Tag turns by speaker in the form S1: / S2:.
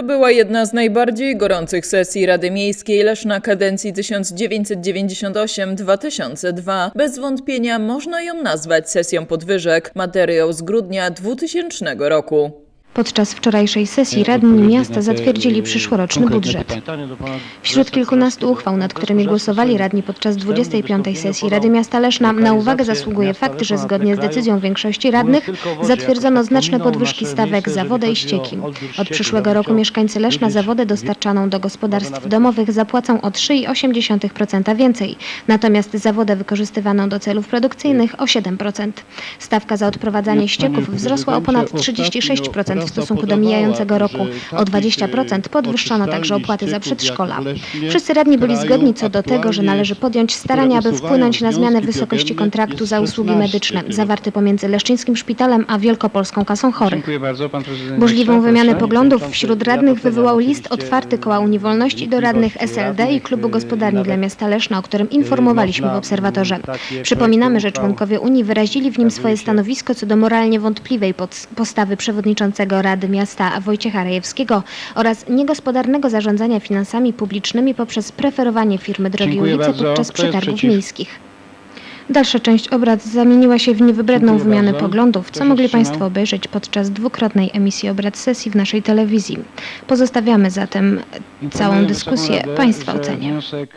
S1: To była jedna z najbardziej gorących sesji Rady Miejskiej Leszna kadencji 1998-2002. Bez wątpienia można ją nazwać sesją podwyżek. Materiał z grudnia 2000 roku.
S2: Podczas wczorajszej sesji radni miasta zatwierdzili przyszłoroczny budżet. Wśród kilkunastu uchwał, nad którymi głosowali radni podczas 25. sesji Rady Miasta Leszna, na uwagę zasługuje fakt, że zgodnie z decyzją większości radnych zatwierdzono znaczne podwyżki stawek za wodę i ścieki. Od przyszłego roku mieszkańcy Leszna za wodę dostarczaną do gospodarstw domowych zapłacą o 3,8% więcej, natomiast za wodę wykorzystywaną do celów produkcyjnych o 7%. Stawka za odprowadzanie ścieków wzrosła o ponad 36% w stosunku do mijającego roku. O 20% podwyższono także opłaty za przedszkola. Wszyscy radni byli zgodni co do tego, że należy podjąć starania, aby wpłynąć na zmianę wysokości kontraktu za usługi medyczne zawarty pomiędzy Leszczyńskim Szpitalem a Wielkopolską Kasą Chorych. Burzliwą wymianę poglądów wśród radnych wywołał list otwarty koła Unii Wolności do radnych SLD i Klubu Gospodarni dla Miasta Leszna, o którym informowaliśmy w Obserwatorze. Przypominamy, że członkowie Unii wyrazili w nim swoje stanowisko co do moralnie wątpliwej postawy przewodniczącego Rady Miasta Wojciecha Rajewskiego oraz niegospodarnego zarządzania finansami publicznymi poprzez preferowanie firmy Drogi
S3: Dziękuję
S2: Ulice
S3: bardzo.
S2: podczas
S3: Kto jest
S2: przetargów
S3: przeciw?
S2: miejskich. Dalsza część obrad zamieniła się w niewybredną
S3: Dziękuję
S2: wymianę
S3: bardzo.
S2: poglądów,
S3: Kto
S2: co
S3: się
S2: mogli
S3: wstrzymał?
S2: Państwo obejrzeć podczas dwukrotnej emisji obrad sesji w naszej telewizji. Pozostawiamy zatem całą
S3: Informuję Wysoką
S2: dyskusję
S3: Radę,
S2: Państwa
S3: że
S2: ocenie.
S3: Wniosek